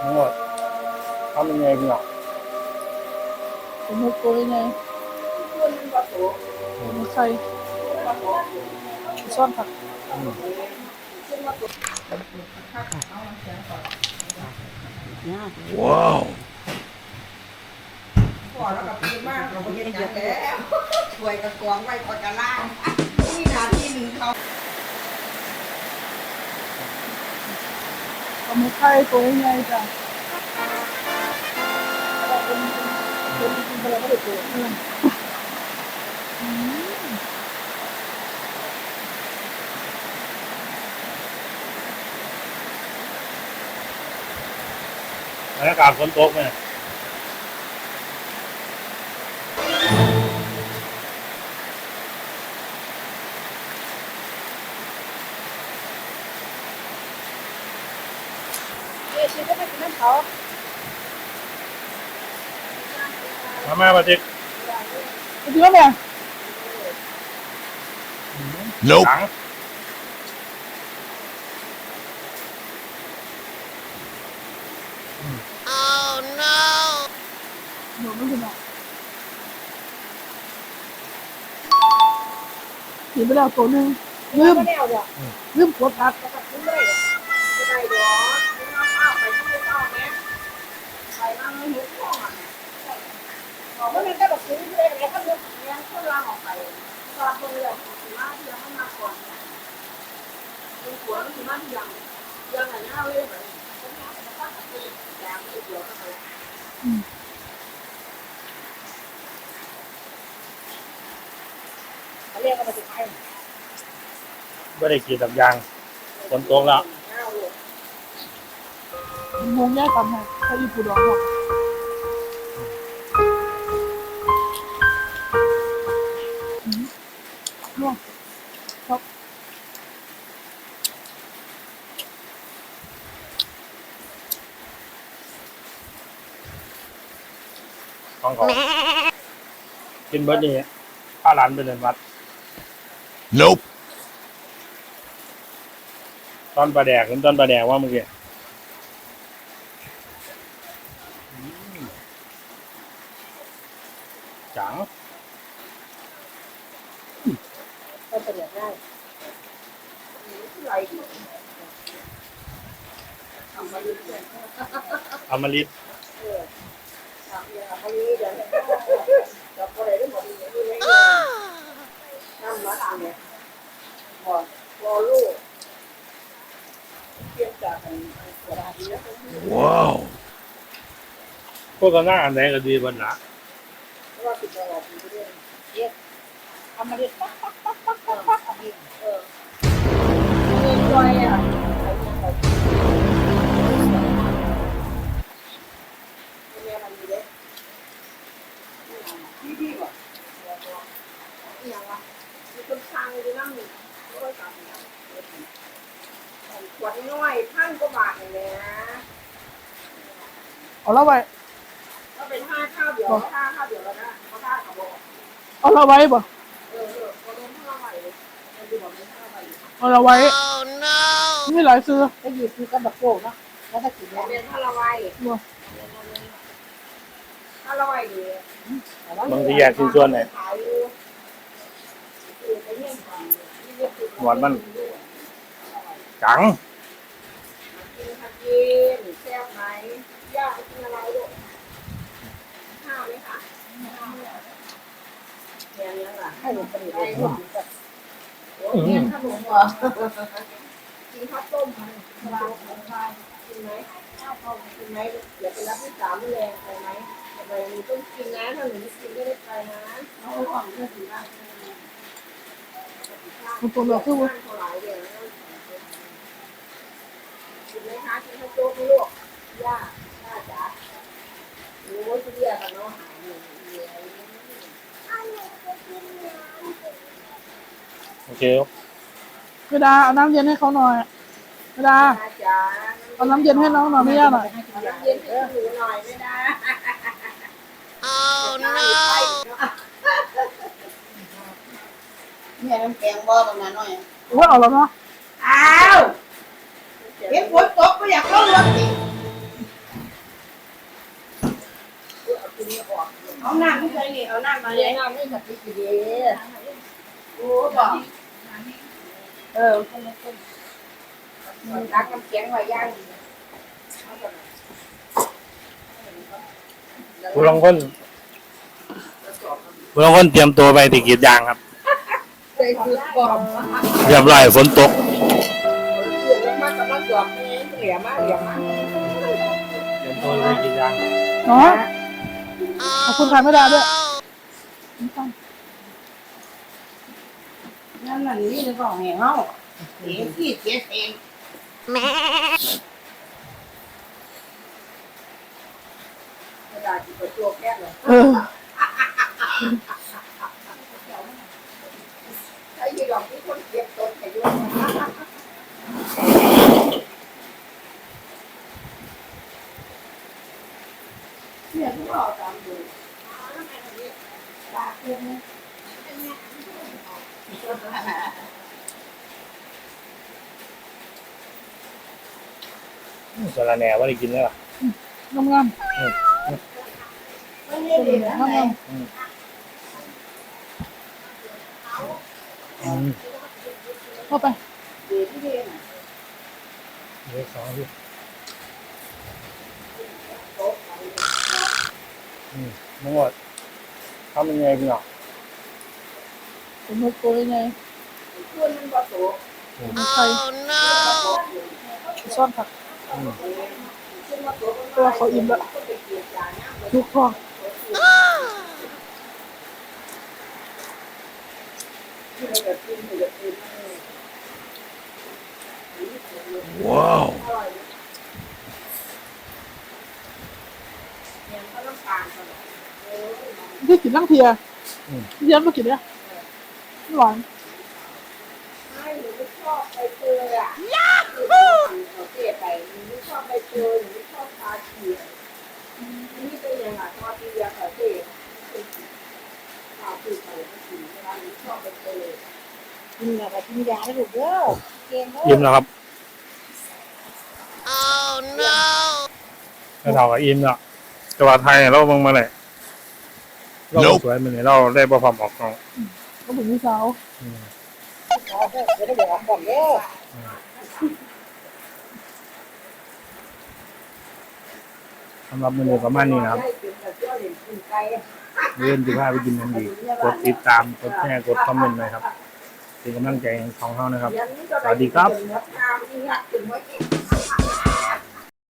ทั้งหมดทำยังไงพี่น้องผมมุกตัวยังไงผมใส่ซ่อนผักว้าวพอแล้วกับพี่มากเราก็เย็นจังแล้วช่วยกระกองไว้ก่อนกระล่างนี่นาทีหนึ่งเขา ผมมุกไข่ตัวยังไงจ้ะเราเป็นเป็นเป็น อะไรก็ได้ตัวเพื่อนบรรยากาศฝนตกเนี่ย ชิคก็ไปกินน้ำเขามาแม่มาจิกไปกินแล้วแม่ Nope. หลังหนูไม่กินหรอกกินไปแล้วตัวหนึงลืมไม่ได้เอาดอกลืมกดอัดจะกับคุณไม่ได้ ซื้อที่ได้ก็เลือกเลี้ยงคนล่าออกไปตอนคนเลือกถือว่าที่ยังไม่มาก่อนเป็นหัวถือว่าที่ยังยังไหนหน้าเลยแบบคนนี้มันก็ตัดสินแล้วเดียวก็ไปเขาเรียกว่าเป็นไงไม่ได้กินตับยางฝนตกแล้วงงแยกกันให้ถ้าญี่ปุ่นร้องหร ของเขากินเบิร์ดนี่ผ้าหลานไปเดินวัด Nope. ตอนปลาแดกเห็นตอนปลาแดกว่าเมื่อกี้อืมจังก็เป็นอย่างได้ไหลทำมาเรื่อยอมฤต ๆเออทำอย่างนี้เดี๋ยวเราก็เลยได้หมดอย่างนี้เลยทำมาทำเนี่ยบอกรอลูกเตรียมจากกันกระดาษนี้แล้ว Wow. โฆษณาอันไหนก็ดีบนหละเพราะว่าติดตลอดอยู่เรื่อยเอ๊ะทำมาเรื่อยปั๊บปั๊บปั๊บปั๊บปั๊บปั๊บทำเองเออเออรวยอะใครจะ เอาเราไว้ก็เป็นห้าข้าวเดียวห้าข้าวเดียวแล้วนะเขาห้าเขาบอกเอาเราไว้บ่เออเออเขาลงห้าใบเลยมันดูแบบไม่ห้าใบเอาเราไว้มีหลายซื้อก็หยิบคือกับแบบโก้เนาะแล้วก็กินแล้วเป็นห้าละไว้บ่ห้าละไว้ดีบางทีอยากกินส่วนไหนขายอยู่หวานมันจังกินผักกิ นแซ่บไหมยากกินอะไรลูกข้าวไหมคะแกงยังล่ะให้หนูผลิตได้หมดโอ้ยแกงขนมเหรอกินข้าวต้มมันกินไหมกินไหมกินไหมเดี๋ยวไปรับที่สามแรงไปไหมทำไมหนูต้องกินนะถ้าหนูไม่กินไม่ได้ไปนะเอาของเพื่อนถึงบ้านมันตัวเราคือว่าบ้านเขาหลายเดือนแล้วกินไหมคะกินข้าวโจ๊กไหมลูก ย่าย่าจ๋าหนูว่าจะเรียกกันเนาะหายหนูเรียกโอเคเวลาเอาน้ำเย็นให้เขาหน่อยเวลาย่าจ๋าเอาน้ำเย็นให้น้องหน่อยไม่ยากหน่อยน้ำเย็นให้หนูหน่อยไม่ได้ Oh no แม่น้ำแกงบ่ประมาณน้อยว่าเอาแล้วเนาะอ้าวเห็นฝนตกก็อยากเข้ารถสิ เอาน้ำไม่ใช่นี่ เอาน้ำมาเลยน้ำนี่กับพี่ดีโอ้บอกเออตักน้ำแข็งไว้ย่างผู้ลางคนผู้ลางคนเตรียมตัวไปติกรีดยางครับใส่คือกรอบเรียบร้อยฝนตกเดือดมากกับมากรอบนี่เหลี่ยมากเหลี่ยมากเตรียมตัวไปกรีดยางเนาะขอบคุณค่ะแม่ดาด้วย นั่นนั่นนี่จะบอกให้เฮาเองที่เจ็ดเองกระดาษที่ประจวแก้เลยเออใช้ยี่ดอกที่คนเก็บต้นให้ด้วยเนี่ยทุกเอาตามดู สารแหน่ว่าได้กินแล้วล่ะงามงามไม่ได้ดีนะงามงามอืมเข้าไปดีที่ดีน่ะเดี๋ยวสองดิอืมทั้งหมดทำยังไงพี่น้อ งผมมุกตัวยังไงเพื่อนมันบ่โตมีใครซ่อนผักอืมตัวเขาอิ่มแล้วทุกท้องที่เราจะกินเราจะกิน Wow. เนี่ยเขาต้องการเขาหรอกเออที่กินนั่งเทียเยี่ยมมากินเนี่ย หวานไม่หนูไม่ชอบไปเจออะยาฮูเขาเสียไปหนูไม่ชอบไปเจอหนูไม่ชอบทาเขียวนี่เป็นยังไงทอดียาเขาเสียทาคือไปก็สีเวลาหนูชอบไปเจอกินแล้วก็กินยาแล้วลูกเด้อเก่งเด้ออิ่มแล้วครับไม่เท่ากับอิ่มแล้วจังหวัดไทยเราเบิ่งมาเลยเราบ่สวยมันนี่เราได้บ่ความออกกล้อง ก็ถึงพี่สาวอืมเอาสำหรับมือนี้ประมาณนี้นะครับได้กินแต่เรียนจีพาไปกินนั่นดีกดติดตามกดแชร์กดคอมเมนต์หน่อยครับเป็นกำลังใจของเรานะครับ สวัสดีครับ